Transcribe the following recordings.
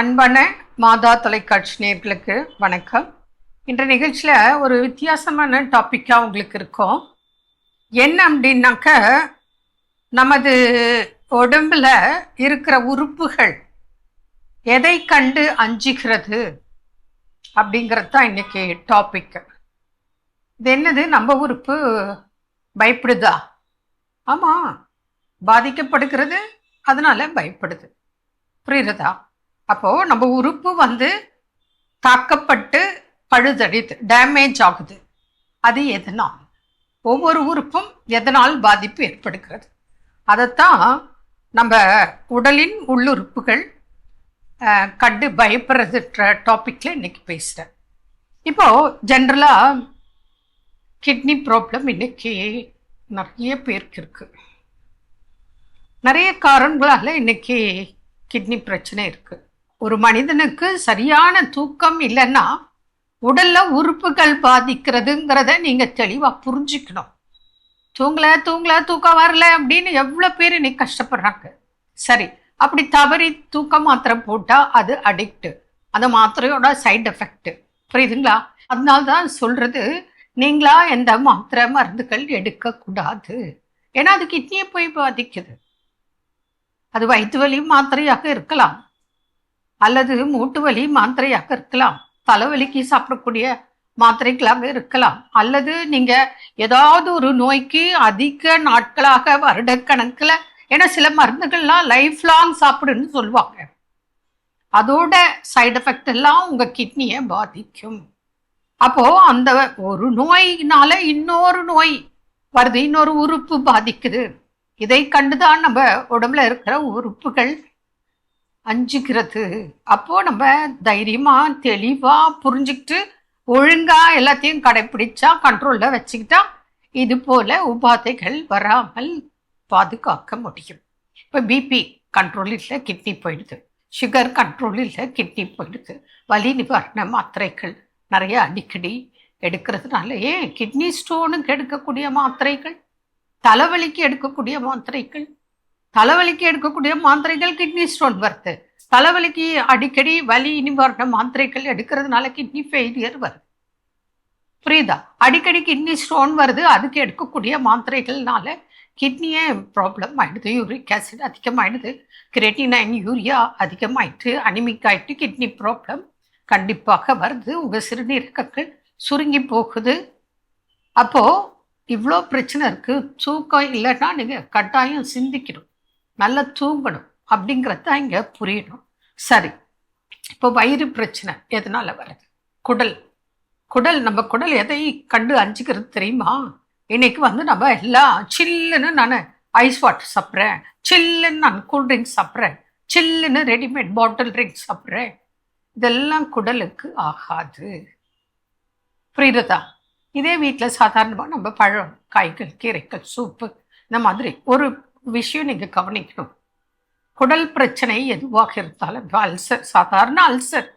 அன்பான மாதா தொலைக்காட்சி நேர்களுக்கு வணக்கம். இன்ற நிகழ்ச்சியில் ஒரு வித்தியாசமான டாப்பிக்காக உங்களுக்கு இருக்கும். என்ன அப்படின்னாக்க நமது உடம்புல இருக்கிற உறுப்புகள் எதை கண்டு அஞ்சுகிறது அப்படிங்கிறது தான் இன்னைக்கு டாபிக் இது என்னது? நம்ம உறுப்பு பயப்படுதா? ஆமாம் பாதிக்கப்படுகிறது அதனால பயப்படுது. புரியுறதா? அப்போது நம்ம உறுப்பு வந்து தாக்கப்பட்டு பழுதடிது டேமேஜ் ஆகுது. அது எதனால்? ஒவ்வொரு உறுப்பும் எதனால் பாதிப்பு ஏற்படுகிறது? அதைத்தான் நம்ம உடலின் உள்ளுறுப்புகள் கண்டு பயப்படுறதுன்ற டாப்பிக்கில் இன்றைக்கி பேசுகிறேன் இப்போ ஜென்ரலாக கிட்னி ப்ராப்ளம் இன்றைக்கி நிறைய பேருக்கு இருக்குது நிறைய காரணங்களால் இன்றைக்கி கிட்னி பிரச்சனை இருக்குது ஒரு மனிதனுக்கு சரியான தூக்கம் இல்லைன்னா உடல்ல உறுப்புகள் பாதிக்கிறதுங்கிறத நீங்க தெளிவா புரிஞ்சுக்கணும். தூங்கல தூங்கல தூக்கம் வரல அப்படின்னு எவ்வளோ பேர் இன்னைக்கு கஷ்டப்படுறாங்க? சரி அப்படி தவறி தூக்க மாத்திரை போட்டால் அது அடிக்ட்டு அந்த மாத்திரையோட சைட் எஃபெக்ட் புரியுதுங்களா? அதனால தான் சொல்றது நீங்களா எந்த மாத்திரை மருந்துகள் எடுக்கக்கூடாது. ஏன்னா அது கிட்னியை போய் பாதிக்குது. அது வயிற்று வலி மாத்திரையாக இருக்கலாம். அல்லது மூட்டு வலி மாத்திரையாக இருக்கலாம். தலைவலிக்கு சாப்பிடக்கூடிய மாத்திரைகளாக இருக்கலாம். அல்லது நீங்க ஏதாவது ஒரு நோய்க்கு அதிக நாட்களாக வருடக்கணக்கில் ஏன்னா சில மருந்துகள்லாம் லைஃப் லாங் சாப்பிடுன்னு சொல்லுவாங்க. அதோட சைடு எஃபெக்ட் எல்லாம் உங்க கிட்னியை பாதிக்கும். அப்போ அந்த ஒரு நோயினால இன்னொரு நோய் வருது இன்னொரு உறுப்பு பாதிக்குது. இதை கண்டுதான் நம்ம உடம்புல இருக்கிற உறுப்புகள் அஞ்சுக்கிறது அப்போ நம்ம தைரியமா தெளிவா புரிஞ்சுக்கிட்டு ஒழுங்கா எல்லாத்தையும் கடைப்பிடிச்சா கண்ட்ரோல்ல வச்சுக்கிட்டா இது போல உபாதைகள் வராமல் பாதுகாக்க முடியும். இப்போ பிபி கண்ட்ரோல் இல்லை கிட்னி போயிடுது. சுகர் கண்ட்ரோல் இல்லை கிட்னி போயிடுது. வலி நிவாரண மாத்திரைகள் நிறைய அடிக்கடி எடுக்கிறதுனால ஏன் கிட்னி ஸ்டோனுக்கு எடுக்கக்கூடிய மாத்திரைகள் தலைவலிக்கு எடுக்கக்கூடிய மாத்திரைகள் தலைவலிக்கு எடுக்கக்கூடிய மாத்திரைகள் கிட்னி ஸ்டோன் வருது. தலைவலிக்கு அடிக்கடி வலி நிவாரண மாத்திரைகள் எடுக்கிறதுனால கிட்னி ஃபெயிலியர் வருது. புரியுதா? அடிக்கடி கிட்னி ஸ்டோன் வருது அதுக்கு எடுக்கக்கூடிய மாத்திரைகள்னால கிட்னியே ப்ராப்ளம் ஆகிடுது யூரிக் ஆசிட் அதிகமாகிடுது கிரெட்டினைன் யூரியா அதிகமாயிட்டு அனிமிக் ஆகிட்டு கிட்னி ப்ராப்ளம் கண்டிப்பாக வருது. உங்கள் சிறுநீரகங்கள் சுருங்கி போகுது. அப்போது இவ்வளோ பிரச்சனை இருக்குது தூக்கம் இல்லைன்னா நீங்கள் கட்டாயம் சிந்திக்கணும். நல்லா தூங்கணும் அப்படிங்கிறது தான் இங்கே புரியணும். சரி. இப்போ வயிறு பிரச்சனை எதனால் வருது? குடல். குடல் நம்ம குடல் எதை கண்டு அஞ்சுக்கிறது தெரியுமா? இன்னைக்கு வந்து நம்ம எல்லாம் சில்லுன்னு நான் ஐஸ் வாட்டர் சாப்பிட்றேன். சில்லுன்னு நான் கூல்ட்ரிங்க்ஸ் சாப்பிட்றேன். சில்லுன்னு ரெடிமேட் பாட்டில் ட்ரிங்க்ஸ் சாப்பிட்றேன். இதெல்லாம் குடலுக்கு ஆகாது. புரியுறதா இதே வீட்டில் சாதாரணமாக நம்ம பழம் காய்கள் கீரைகள் சூப்பு இந்த மாதிரி ஒரு விஷயம் நீங்கள் கவனிக்கணும். குடல் பிரச்சனை எதுவாக இருந்தாலும் இப்போ அல்சர் சாதாரண அல்சர்.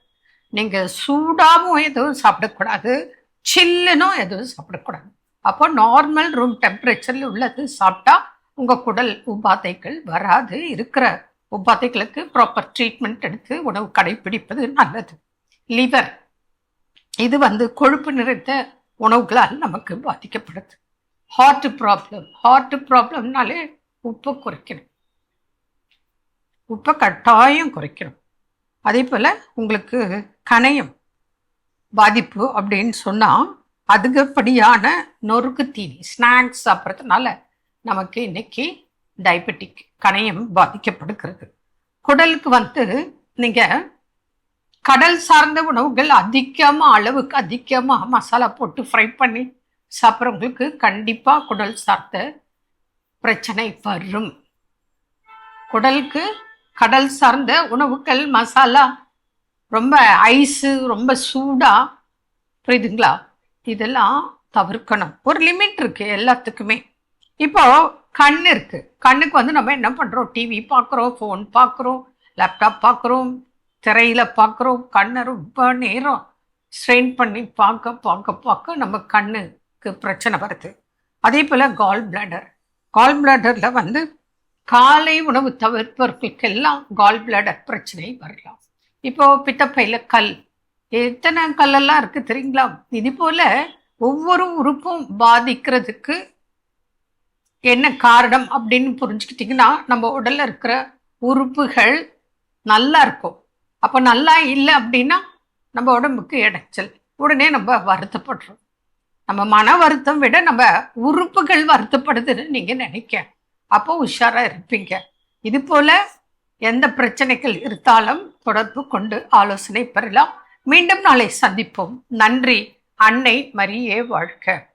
நீங்கள் சூடாகவும் எதுவும் சாப்பிடக்கூடாது சில்லுனும் எதுவும் சாப்பிடக்கூடாது. அப்போ நார்மல் ரூம் டெம்பரேச்சரில் உள்ளது சாப்பிட்டா உங்கள் குடல் உபாதைகள் வராது இருக்கிற உபாதைகளுக்கு ப்ராப்பர் ட்ரீட்மெண்ட் எடுத்து உணவு கடைப்பிடிப்பது நல்லது. லிவர் இது வந்து கொழுப்பு நிறைந்த உணவுகளால் நமக்கு பாதிக்கப்படுது. ஹார்ட் ப்ராப்ளம் ஹார்ட் ப்ராப்ளம்னாலே உப்பை குறைக்கணும். உப்பை கட்டாயம் குறைக்கணும். அதே போல் உங்களுக்கு கணையம் பாதிப்பு அப்படின்னு சொன்னால் அதிகப்படியான நொறுக்கு தீனி ஸ்நாக்ஸ் சாப்பிட்றதுனால நமக்கு இன்னைக்கு டயபெட்டிக் கணையம் பாதிக்கப்படுகிறது. குடலுக்கு வந்து நீங்கள் கடல் சார்ந்த உணவுகள் அதிகமாக அளவுக்கு அதிகமாக மசாலா போட்டு ஃப்ரை பண்ணி சாப்பிட்றவங்களுக்கு கண்டிப்பாக குடல் சார்ந்த பிரச்சனை வரும். குடலுக்கு கடல் சார்ந்த உணவுகள் மசாலா ரொம்ப ஐஸு ரொம்ப சூடாக புரியுதுங்களா? இதெல்லாம் தவிர்க்கணும். ஒரு லிமிட் இருக்கு எல்லாத்துக்குமே. இப்போ கண் இருக்கு. கண்ணுக்கு வந்து நம்ம என்ன பண்றோம்? டிவி பார்க்குறோம் ஃபோன் பார்க்குறோம் லேப்டாப் பார்க்குறோம் திரையில பார்க்குறோம். கண்ணை ரொம்ப நேரம் ஸ்ட்ரெயின் பண்ணி பார்க்க பார்க்க பார்க்க நம்ம கண்ணுக்கு பிரச்சனை வருது. அதே போல் கால் பிளாடர் கால் பிளாடரில் வந்து காலை உணவு தவிர்ப்பவர்களுக்கெல்லாம் கால் பிளாடர் பிரச்சனை வரலாம். இப்போ பித்தப்பையில் கல். எத்தனை கல்லெல்லாம் இருக்குது தெரியுங்களா? இது போல் ஒவ்வொரு உறுப்பும் பாதிக்கிறதுக்கு என்ன காரணம் அப்படின்னு புரிஞ்சுக்கிட்டிங்கன்னா நம்ம உடலில் இருக்கிற உறுப்புகள் நல்லா இருக்கும். அப்போ நல்லா இல்லை அப்படின்னா நம்ம உடம்புக்கு இடைச்சல். உடனே நம்ம வருத்தப்படுறோம். நம்ம மன வருத்தம் விட நம்ம உறுப்புகள் வருத்தப்படுதுன்னு நீங்கள் நினைக்க அப்போ உஷாராக இருப்பீங்க. இது போல் எந்த பிரச்சனைகள் இருந்தாலும் தொடர்பு கொண்டு ஆலோசனை பெறலாம். மீண்டும் நாளை சந்திப்போம். நன்றி. அன்னை மரியே வாழ்க.